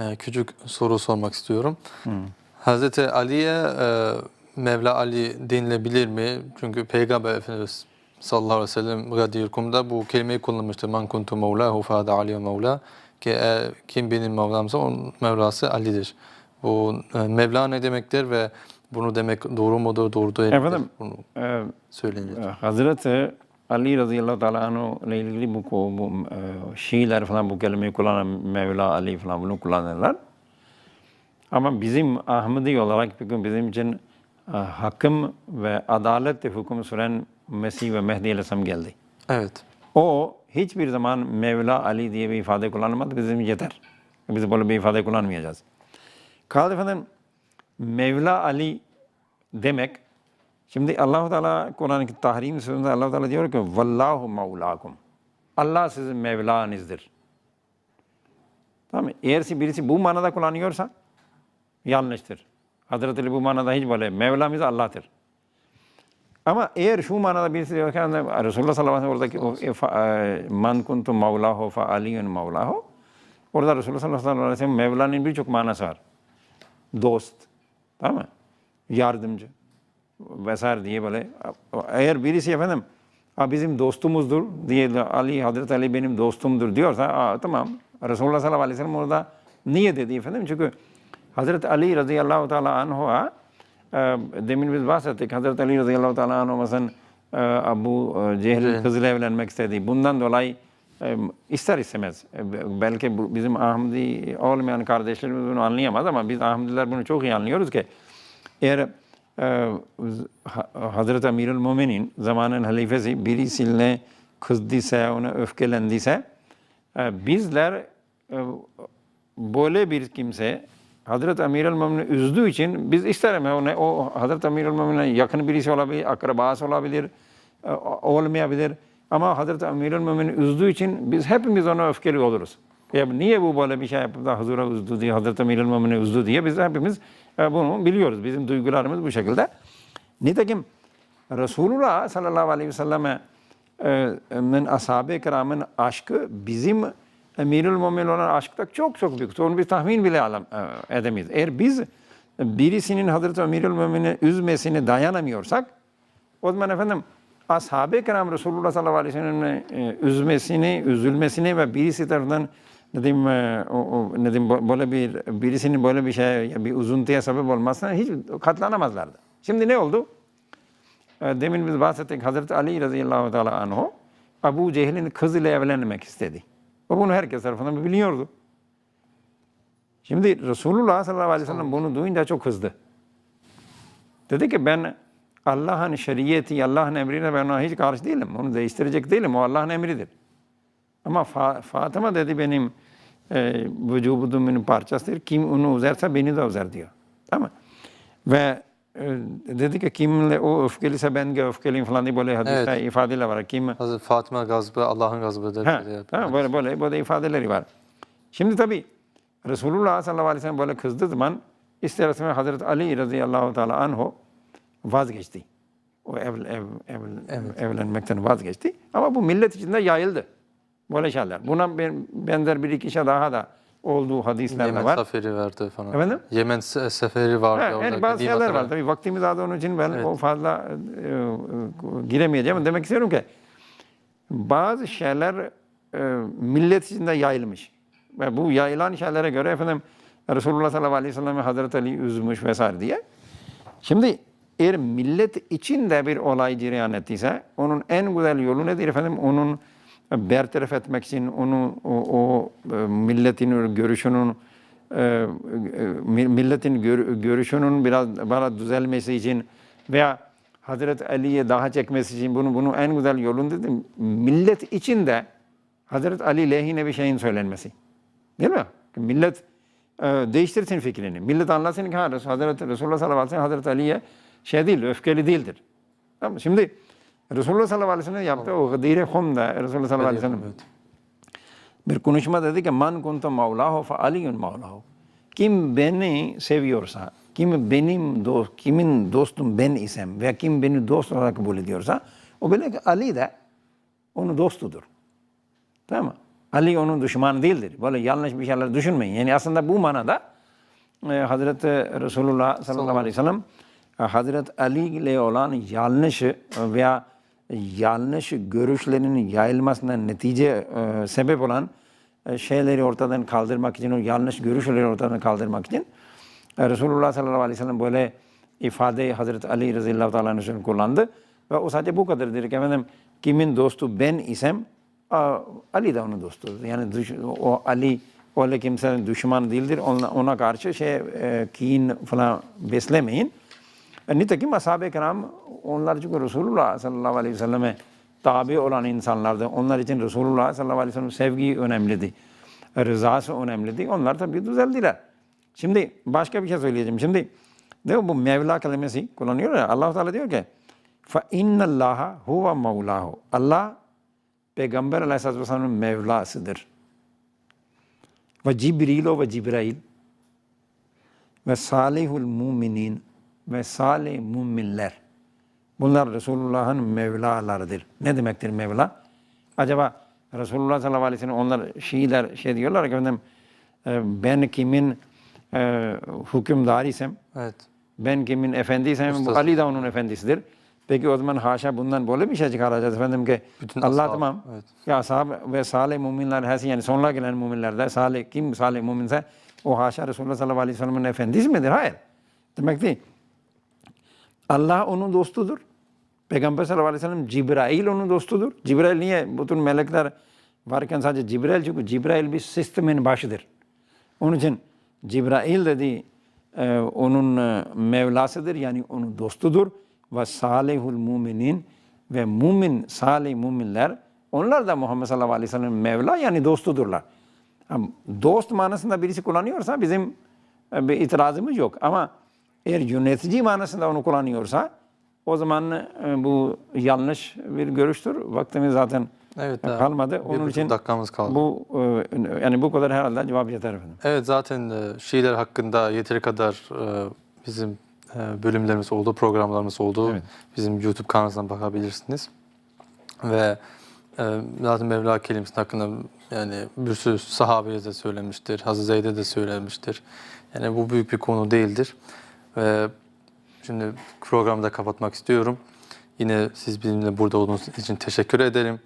e, küçük soru sormak istiyorum. Hazreti Ali'ye e, Mevla Ali denilebilir mi? Çünkü Peygamber Efendimiz sallallahu aleyhi ve sellem Gadirkum'da bu kelimeyi kullanmıştır. Man kuntu mevlahu fâde Ali mevla. Ki eğer kim benim Mevlamsa onun Mevlası Ali'dir. Bu e, Mevla ne demektir ve bunu demek doğru mudur, doğru değil? Efendim, Bunu Ee, söyleyin lütfen. Hazreti Ali radıyallahu teala ile ilgili bu, bu, e, Şiiler falan bu kelimeyi kullanan Mevla Ali falan bunu kullanırlar. Ama bizim Ahmedi olarak bugün bizim için e, hakkım ve adalet hüküm süren Mesih ve Mehdi Aleyhisselam geldi. Evet. O hiçbir zaman Mevla Ali diye bir ifade kullanmadı. Bizim yeter. Biz böyle bir ifade kullanmayacağız. Kaldı efendim Mevla Ali demek Şimdi Allah Teala Kur'an-ı Tahrim sözünde Allah Teala diyor ki vallahu mevlakum. Allah sizin Mevlanızdır. Tamam mı? Eğer birisi bu manada kullanıyorsa yanlıştır. Hazreti Ali bu manada hiç böyle Mevlamız Allah'tır. Ama eğer şu manada birisi diyor ki Resulullah sallallahu aleyhi ve sellem oradaki fa- e, man kuntu mevlahu fa aliyun mevlahu orada Resulullah sallallahu aleyhi ve sellem Mevla'nın birçok manası var. Dost, tamam mı? Yardımcı vesaire diye böyle. Eğer birisi efendim "Ha, bizim dostumuzdur diye Ali, Hazreti Ali benim dostumdur diyorsa Aa, tamam. Resulullah sallallahu aleyhi ve sellem orada niye dedi efendim? Çünkü Hazreti Ali radıyallahu teala anhu'a e, demin biz bahsettik. Hazreti Ali radıyallahu teala anhu mesela Abu e, Cehil'in kızıyla evlenmek istedi. Bundan dolayı e, ister istemez belki bizim Ahmedi olmayan kardeşlerimiz bunu anlayamaz ama biz Ahmediler bunu çok iyi anlıyoruz ki eğer Ha- Hazreti Amirül Müminin zamanın halifesi birisiyle kızdıysa, ona öfkelendiyse e, bizler e, böyle bir kimse Hazreti Amirül Mümin'i üzdüğü için biz isterim o, ne- o Hazreti Amirül Mümin'e yakın birisi olabilir, akrabası olabilir, e, olmayabilir. Ama Hazreti Amirül Mümin'i üzdüğü için biz hepimiz ona öfkeli oluruz. Ya niye bu böyle bir şey yapıp da huzura üzdü diye, Hazreti Amirül Mümin'i üzdü diye biz hepimiz bunu biliyoruz. Bizim duygularımız bu şekilde. Nitekim Resulullah sallallahu aleyhi ve selleme e, ashab-ı kiramın aşkı bizim emirül mümin olan aşkta çok çok büyük. Onu bir tahmin bile alam, e, edemeyiz. Eğer biz birisinin Hazreti Emirül Mümin'i üzmesini dayanamıyorsak o zaman efendim ashab-ı kiram Resulullah sallallahu aleyhi ve sellem'in e, üzmesini, üzülmesini ve birisi tarafından diyeyim, e, o, o, bö- böyle bir birisinin böyle bir şey bir üzüntüye sebep olmasına hiç katlanamazlardı. Şimdi ne oldu? E, Demin biz bahsettik Hazreti Ali radıyallahu teala anhu Abu Cehil'in kızıyla evlenmek istedi. O bunu herkes tarafından biliyordu. Şimdi Resulullah sallallahu aleyhi ve sellem bunu duyunca çok kızdı. Dedi ki ben Allah'ın şeriyeti, Allah'ın emrine ben ona hiç karşı değilim. Onu değiştirecek değilim. O Allah'ın emridir. Ama Fa- Fatıma dedi benim e, vücudumun parçasıdır. Kim onu üzerse beni de üzer diyor. Tamam? Ve e, dedi ki kimle o öfkeliyse ben de öfkeliyim falan diye böyle hadiste Evet. ifadeler var. Kim Hazreti Fatıma gazbı Allah'ın gazbıdır. Ha, diye. tamam, böyle böyle böyle ifadeleri var. Şimdi tabi Resulullah sallallahu aleyhi ve sellem böyle kızdığı zaman ister istemez Hazreti Ali radıyallahu teala anhu vazgeçti. O ev, ev, ev, evlenmekten vazgeçti. Ama bu millet içinde yayıldı. Böyle şeyler. Buna ben- benzer bir iki şey daha da olduğu hadisler Yemen de var. seferi vardı falan. Efendim? Yemen se- seferi vardı. Ha, yani bazı şeyler hatırla- var. Tabii vaktimiz az onun için ben o fazla e, e, giremeyeceğim. Demek istiyorum ki bazı şeyler e, millet içinde yayılmış. Ve bu yayılan şeylere göre efendim Resulullah sallallahu aleyhi ve sellem Hazreti Ali üzmüş vesaire diye. Şimdi eğer millet içinde bir olay cereyan ettiyse onun en güzel yolu nedir efendim? Onun bertaraf etmek için onu o, o e, milletin görüşünün e, e, milletin gör- görüşünün biraz biraz düzelmesi için veya Hazreti Ali'ye daha çekmesi için bunu bunu en güzel yolun dedim. Millet içinde Hazreti Ali lehine bir şeyin söylenmesi. Değil mi? Millet değiştirsin fikrini. Millet anlasın ki ha, Hazreti Resulullah sallallahu aleyhi ve sellem Hazreti Ali'ye şey değil, öfkeli değildir. Tamam. Şimdi Resulullah sallallahu aleyhi ve sellem yaptı o Gıdire Hum'da Resulullah sallallahu aleyhi ve sellem Evet. bir konuşma dedi ki man kuntu mevlahu fe aliyun mevlahu. Kim beni seviyorsa, kim benim dost, kimin dostum ben isem veya kim beni dost olarak kabul ediyorsa o böyle ki Ali de onun dostudur. Tamam mı? Ali onun düşmanı değildir. Böyle yanlış bir şeyler düşünmeyin. Yani aslında bu manada e, Hazreti Resulullah sallallahu aleyhi ve sellem Hazreti Ali ile olan yanlış veya yanlış görüşlerinin yayılmasına netice e, sebep olan e, şeyleri ortadan kaldırmak için, o yanlış görüşleri ortadan kaldırmak için e, Resulullah sallallahu aleyhi ve sellem böyle ifadeyi Hazreti Ali radıyallahu teala anh'ın kullandı. Ve o sadece bu kadardır ki efendim kimin dostu ben isem a, Ali de onun dostudur. Yani düş- o Ali öyle kimsenin düşmanı değildir. Ona, ona karşı şey e, kin falan beslemeyin. E, nitekim ashab-ı kiram onlar çünkü Resulullah sallallahu aleyhi ve selleme tabi olan insanlardı. Onlar için Resulullah sallallahu aleyhi ve sellem sevgi önemliydi. Rızası önemliydi. Onlar tabii düzeldiler. Şimdi başka bir şey söyleyeceğim. Şimdi ne bu Mevla kelimesi kullanıyor ya. Allah Teala diyor ki fa innallaha huve mevlahu. Allah Peygamber Aleyhisselatü Vesselam'ın Mevlasıdır. Ve Cibril ve Cibrail ve salihul muminin ve salih müminler. Bunlar Resulullah'ın Mevlalarıdır. Ne demektir Mevla? Acaba Resulullah sallallahu aleyhi ve sellem onlar Şiiler şey diyorlar ki efendim e, ben kimin e, hükümdarıysam, Evet. ben kimin efendiysem bu Ustası. Ali de onun efendisidir. Peki o zaman haşa bundan böyle bir şey çıkaracağız efendim ki Bütün Allah ashab, tamam. evet. Ya ashab ve salih müminler hepsi yani sonuna gelen müminler de salih kim salih müminse o haşa Resulullah sallallahu aleyhi ve sellem'in efendisi midir? Hayır. Demek değil. Allah onun dostudur. Peygamber sallallahu aleyhi ve sellem Cibrail onun dostudur. Cibrail niye? Bütün melekler varken sadece Cibrail çünkü Cibrail bir sistemin başıdır. Onun için Cibrail dedi e, onun e, Mevlasıdır yani onun dostudur. Ve salihul muminin ve mumin, salih muminler onlar da Muhammed sallallahu aleyhi ve sellem Mevla yani dostudurlar. Dost manasında birisi kullanıyorsa bizim e, bir itirazımız yok. Ama eğer yönetici manasında onu kullanıyorsa o zaman e, bu yanlış bir görüştür. Vaktimiz zaten Evet, kalmadı. bir Onun için dakikamız kaldı. bu e, yani bu kadar herhalde cevap yeter efendim. Evet zaten e, Şiiler hakkında yeteri kadar bizim bölümlerimiz oldu, programlarımız oldu. Evet. Bizim YouTube kanalımızdan bakabilirsiniz. Ve zaten Mevla kelimesinin hakkında yani bir sürü sahabeye de söylemiştir, Hazreti Zeyd'e de söylemiştir. Yani bu büyük bir konu değildir. Ve şimdi programı da kapatmak istiyorum. Yine siz bizimle burada olduğunuz için teşekkür ederim.